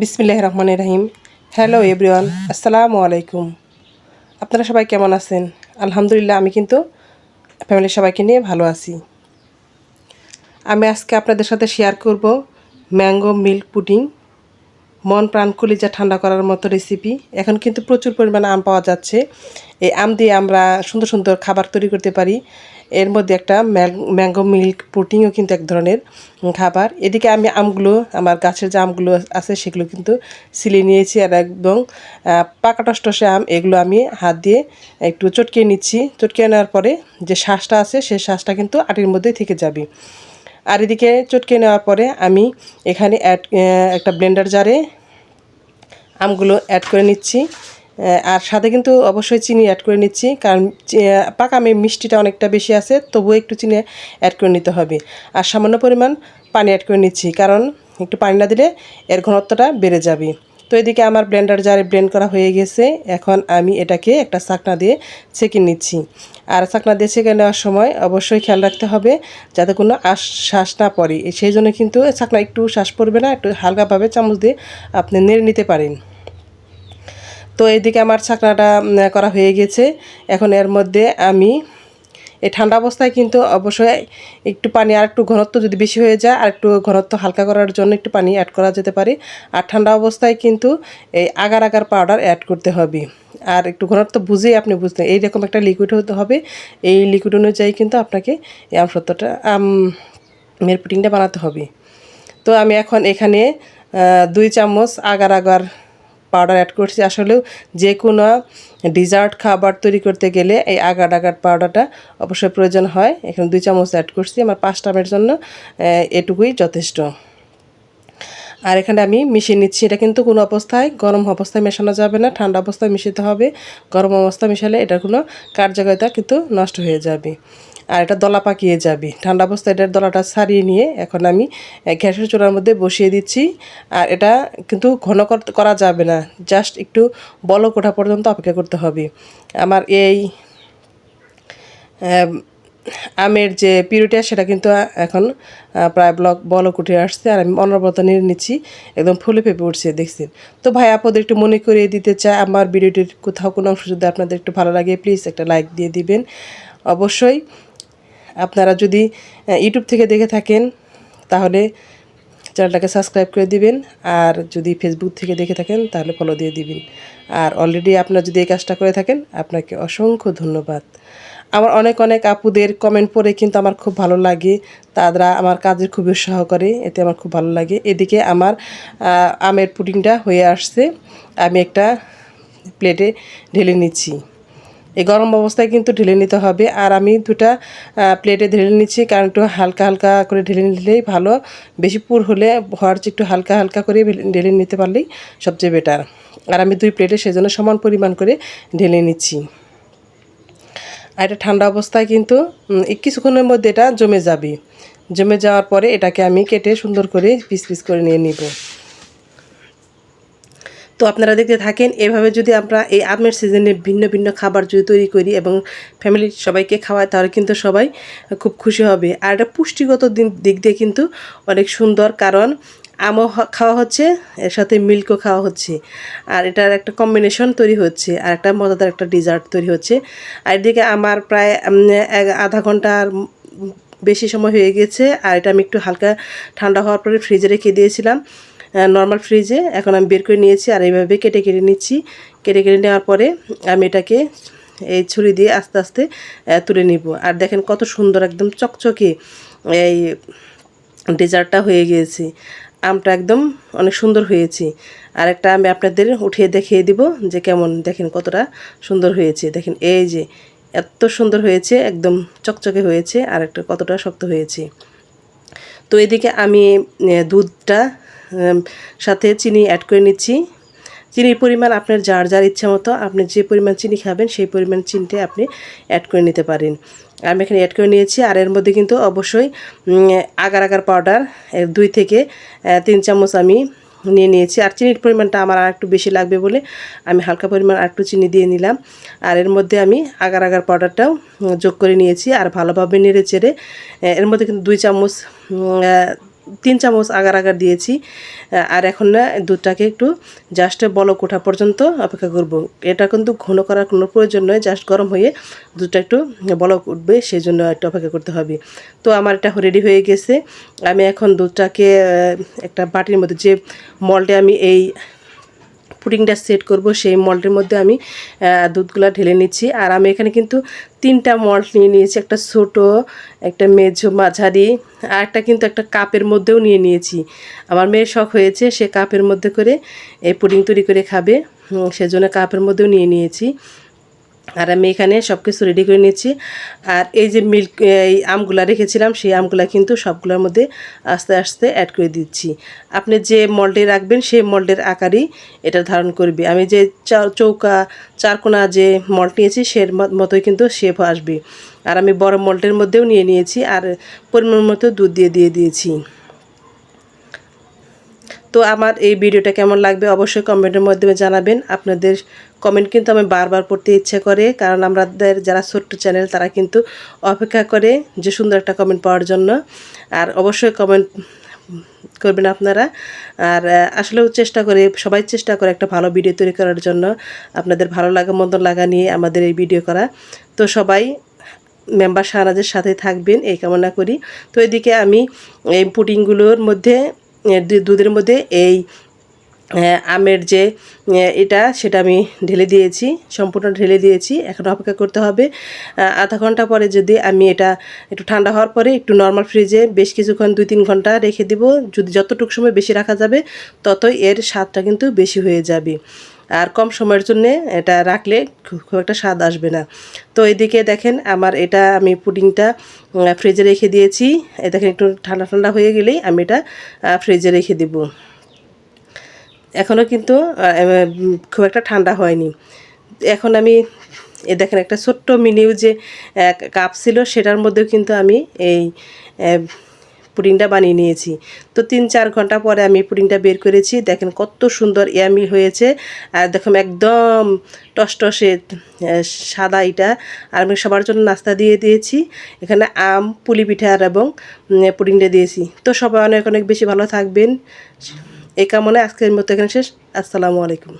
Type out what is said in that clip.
বিসমিল্লাহ রহমান রাহিম। Hello everyone আসসালামু আলাইকুম। আপনারা সবাই কেমন আছেন? আলহামদুলিল্লাহ, আমি কিন্তু ফ্যামিলির সবাইকে নিয়ে ভালো আছি। আমি আজকে আপনাদের সাথে শেয়ার করব ম্যাঙ্গো মিল্ক পুডিং মন প্রাণ কলিজা ঠান্ডা করার মতো রেসিপি এখন কিন্তু প্রচুর পরিমাণে আম পাওয়া যাচ্ছে। এই আম দিয়ে আমরা সুন্দর সুন্দর খাবার তৈরি করতে পারি। এর মধ্যে একটা ম্যাঙ্গো মিল্ক প্রোটিনও কিন্তু এক ধরনের খাবার। এদিকে আমি আমগুলো, আমার গাছের যে আমগুলো আছে সেগুলো কিন্তু সিলে নিয়েছি আর একদম পাকা টসটসে আম, এগুলো আমি হাত দিয়ে একটু চটকিয়ে নিচ্ছি। চটকিয়ে নেওয়ার পরে যে শ্বাসটা আছে সেই শ্বাসটা কিন্তু আটির মধ্যে থেকে যাবে। আর এদিকে চটকে নেওয়ার পরে আমি এখানে অ্যাড একটা ব্লেন্ডার জারে আমগুলো অ্যাড করে নিচ্ছি। আর সাথে কিন্তু অবশ্যই চিনি অ্যাড করে নিচ্ছি, কারণ পাকা আমি মিষ্টিটা অনেকটা বেশি আছে, তবুও একটু চিনি অ্যাড করে নিতে হবে। আর সামান্য পরিমাণ পানি অ্যাড করে নিচ্ছি, কারণ একটু পানি না দিলে এর ঘনত্বটা বেড়ে যাবে। তো এদিকে আমার ব্লেন্ডার জারে ব্লেন্ড করা হয়ে গেছে, এখন আমি এটাকে একটা চাকনা দিয়ে ছেঁকে নিচ্ছি। আর চাকনা দিয়ে ছেঁকে নেওয়ার সময় অবশ্যই খেয়াল রাখতে হবে যাতে কোনো আশ শ্বাস না পড়ে। সেই জন্য কিন্তু চাকনা একটু শ্বাস পড়বে না, একটু হালকাভাবে চামচ দিয়ে আপনি নেড়ে নিতে পারেন। তো এইদিকে আমার ছাকনাটা করা হয়ে গেছে। এখন এর মধ্যে আমি, এই ঠান্ডা অবস্থায় কিন্তু অবশ্যই একটু পানি আর একটু ঘনত্ব যদি বেশি হয়ে যায়, আর একটু ঘনত্ব হালকা করার জন্য একটু পানি অ্যাড করা যেতে পারে। আর ঠান্ডা অবস্থায় কিন্তু এই আগার আগার পাউডার অ্যাড করতে হবে। আর একটু ঘনত্ব বুঝেই আপনি বুঝতে এইরকম একটা লিকুইড হতে হবে। এই লিকুইড অনুযায়ী কিন্তু আপনাকে এই আমসত্বটা, আম মের পুটিংটা বানাতে হবে। তো আমি এখন এখানে দুই চামচ আগার আগার পাউডার অ্যাড করছি। আসলেও যে কোনো ডিজার্ট খাবার তৈরি করতে গেলে এই আগার আগার পাউডারটা অবশ্যই প্রয়োজন হয়। এখানে দুই চামচ অ্যাড করছি। আমার পাঁচটা টামের জন্য এটুকুই যথেষ্ট। আর এখানে আমি মিশিয়ে নিচ্ছি। এটা কিন্তু কোনো অবস্থায় গরম অবস্থায় মেশানো যাবে না, ঠান্ডা অবস্থায় মিশাতে হবে। গরম অবস্থায় মিশালে এটার কোনো কার্যকারিতা কিন্তু নষ্ট হয়ে যাবে আর এটা দলা পাকিয়ে যাবে। ঠান্ডা অবস্থায় এটার দলাটা ছাড়িয়ে নিয়ে এখন আমি গ্যাসের চুলার মধ্যে বসিয়ে দিচ্ছি। আর এটা কিন্তু ঘন করা যাবে না, জাস্ট একটু বলক ওঠা পর্যন্ত অপেক্ষা করতে হবে। আমার এই আমের যে পিউরিটা সেটা কিন্তু এখন প্রায় ব্লক বলক উঠে আসছে। আর আমি অনবরত নিয়ে নিচ্ছি, একদম ফুলে পেঁপে উঠছে, দেখছেন? তো ভাই, আপনাদের একটু মনে করিয়ে দিতে চাই, আমার ভিডিওটির কোথাও কোনো অংশ যদি আপনাদের একটু ভালো লাগে প্লিজ একটা লাইক দিয়ে দিবেন। অবশ্যই, আপনারা যদি ইউটিউব থেকে দেখে থাকেন, তাহলে চ্যানেলটাকে সাবস্ক্রাইব করে দিবেন, আর যদি ফেসবুক থেকে দেখে থাকেন, তাহলে ফলো দিয়ে দিবেন। আর অলরেডি আপনারা যদি এই কাজটা করে থাকেন, আপনাকে অসংখ্য ধন্যবাদ। আমার অনেক অনেক আপুদের কমেন্ট পড়ে কিন্তু আমার খুব ভালো লাগে। তারা আমার কাজের খুব উৎসাহ করে, এতে আমার খুব ভালো লাগে। এদিকে আমার আমের পুডিংটা হয়ে আসছে। আমি একটা প্লেটে ঢেলে নিচ্ছি। এই গরম অবস্থায় কিন্তু ঢেলে নিতে হবে। আর আমি দুটা প্লেটে ঢেলে নিচ্ছি। কারণ একটু হালকা হালকা করে ঢেলে নিলেই ভালো। বেশি পুর হলে হওয়ার চেয়ে একটু হালকা হালকা করে ঢেলে নিতে পারলেই সবচেয়ে বেটার আর আমি দুই প্লেটে সেজন্য সমান পরিমাণ করে ঢেলে নিচ্ছি। আর এটা ঠান্ডা অবস্থায় কিন্তু কিছুক্ষণের মধ্যে এটা জমে যাবে। জমে যাওয়ার পরে এটাকে আমি কেটে সুন্দর করে পিস পিস করে নিয়ে নিব। তো আপনারা দেখতে থাকেন, এভাবে যদি আমরা এই আমের সিজনে ভিন্ন ভিন্ন খাবার যদি তৈরি করি এবং ফ্যামিলির সবাইকে খাওয়াই তাহলে কিন্তু সবাই খুব খুশি হবে। আর এটা পুষ্টিগত দিক দিয়ে কিন্তু অনেক সুন্দর, কারণ আমও খাওয়া হচ্ছে, এর সাথে মিল্কও খাওয়া হচ্ছে। আর এটার একটা কম্বিনেশন তৈরি হচ্ছে, আর একটা মজাদার একটা ডিজার্ট তৈরি হচ্ছে। আর এদিকে আমার প্রায় আধা ঘণ্টার বেশি সময় হয়ে গেছে, আর এটা আমি একটু হালকা ঠান্ডা হওয়ার পরে ফ্রিজে রেখে দিয়েছিলাম। নর্মাল ফ্রিজে এখন আমি বের করে নিয়েছি আর এইভাবে কেটে কেটে নিচ্ছি। কেটে কেটে নেওয়ার পরে আমি এটাকে এই ছুরি দিয়ে আস্তে আস্তে তুলে নিব। আর দেখেন কত সুন্দর একদম চকচকে এই ডেজার্টটা হয়ে গিয়েছে আমটা একদম অনেক সুন্দর হয়েছে। আর একটা আমি আপনাদের উঠিয়ে দেখিয়ে দিব যে কেমন দেখেন কতটা সুন্দর হয়েছে। দেখেন এই যে এত সুন্দর হয়েছে, একদম চকচকে হয়েছে আর একটা কতটা শক্ত হয়েছে। তো এদিকে আমি দুধটা সাথে চিনি অ্যাড করে নিচ্ছি। চিনির পরিমাণ আপনার যার যার ইচ্ছা মতো আপনি যে পরিমাণ চিনি খাবেন সেই পরিমাণ চিনিটা আপনি অ্যাড করে নিতে পারেন। আমি এখানে অ্যাড করে নিয়েছি। আর এর মধ্যে কিন্তু অবশ্যই আগার আগার পাউডার দুই থেকে তিন চামচ আমি নিয়ে নিয়েছি। আর চিনির পরিমাণটা আমার আর একটু বেশি লাগবে বলে আমি হালকা পরিমাণ আর একটু চিনি দিয়ে নিলাম। আর এর মধ্যে আমি আগার আগার পাউডারটাও যোগ করে নিয়েছি। আর ভালোভাবে নেড়ে চেড়ে এর মধ্যে কিন্তু দুই চামচ তিন চামচ আগার আগার দিয়েছি আর এখন না দুধটাকে একটু জাস্ট বলক ওঠা পর্যন্ত অপেক্ষা করব। এটা কিন্তু ঘন করার কোনো প্রয়োজন নয় জাস্ট গরম হয়ে দুধটা একটু বলক উঠবে সেই জন্য একটু অপেক্ষা করতে হবে। তো আমার এটা রেডি হয়ে গেছে। আমি এখন দুধটাকে একটা বাটির মধ্যে যে মলটে আমি এই পুডিংটা সেট করব, সেই মল্টের মধ্যে আমি দুধগুলো ঢেলে নিচ্ছি। আর আমি এখানে কিন্তু তিনটা মল্ট নিয়ে নিয়েছি, একটা ছোট, একটা মেঝো মাঝারি, আর একটা কিন্তু একটা কাপের মধ্যেও নিয়ে নিয়েছি। আমার মেয়ের শখ হয়েছে, সে কাপের মধ্যে করে এই পুডিং তৈরি করে খাবে। সেজন্য কাপের মধ্যেও নিয়ে নিয়েছি। আর আমি এখানে সব কিছু রেডি করে নিয়েছি। আর এই যে মিল্ক এই আমগুলা রেখেছিলাম, সেই আমগুলা কিন্তু সবগুলোর মধ্যে আস্তে আস্তে অ্যাড করে দিচ্ছি। আপনি যে মল্ডে রাখবেন, সেই মল্ডের আকারই এটা ধারণ করবে। আমি যে চৌকা, চারকোনা যে মল্ট নিয়েছি সে মতোই কিন্তু শেপ আসবে। আর আমি বড় মল্টের মধ্যেও নিয়ে নিয়েছি আর পরিমাণ মতো দুধ দিয়ে দিয়ে দিয়েছি। তো আমার এই ভিডিওটা কেমন লাগবে অবশ্যই কমেন্টের মাধ্যমে জানাবেন। আপনাদের কমেন্ট কিন্তু আমি বারবার পড়তে ইচ্ছে করে, কারণ আমাদের যারা ছোট্ট চ্যানেল তারা কিন্তু অপেক্ষা করে যে সুন্দর একটা কমেন্ট পাওয়ার জন্য। আর অবশ্যই কমেন্ট করবেন আপনারা। আর আসলেও চেষ্টা করে, সবাই চেষ্টা করে একটা ভালো ভিডিও তৈরি করার জন্য, আপনাদের ভালো লাগা, মন্দ লাগা নিয়ে আমাদের এই ভিডিও করা। তো সবাই মেম্বার সারাজের সাথে থাকবেন, এই কামনা করি। তো এদিকে আমি এই পুটিংগুলোর মধ্যে দুধের মধ্যে এই আমের যে এটা সেটা আমি ঢেলে দিয়েছি, সম্পূর্ণ ঢেলে দিয়েছি, এখন অপেক্ষা করতে হবে। আধা ঘণ্টা পরে যদি আমি এটা একটু ঠান্ডা হওয়ার পরে একটু নর্মাল ফ্রিজে বেশ কিছুক্ষণ দুই তিন ঘণ্টা রেখে দিব, যদি যতটুকু সময় বেশি রাখা যাবে, ততই এর স্বাদটা কিন্তু বেশি হয়ে যাবে। আর কম সময়ের জন্য এটা রাখলে খুব একটা স্বাদ আসবে না। তো এদিকে দেখেন আমার এটা আমি পুডিংটা ফ্রিজে রেখে দিয়েছি। দেখেন একটু ঠান্ডা ঠান্ডা হয়ে গেলেই আমি এটা ফ্রিজে রেখে দেবো। এখনও কিন্তু খুব একটা ঠান্ডা হয়নি। এখন আমি, এ দেখেন একটা ছোট্ট মিনিউ যে কাপ ছিল, সেটার মধ্যেও কিন্তু আমি এই পুডিংটা বানিয়ে নিয়েছি। তো তিন চার ঘণ্টা পরে আমি পুডিংটা বের করেছি। দেখেন কত সুন্দর ইয়ামি হয়েছে। আর দেখুন একদম টসটসে সাদা এটা। আর আমি সবার জন্য নাস্তা দিয়ে দিয়েছি। এখানে আম, পুলি পিঠা এবং পুডিংটা দিয়েছি। তো সবাই অনেক অনেক বেশি ভালো থাকবেন। এই কামনায় আজকের মতো এখানে শেষ। আসসালামু আলাইকুম।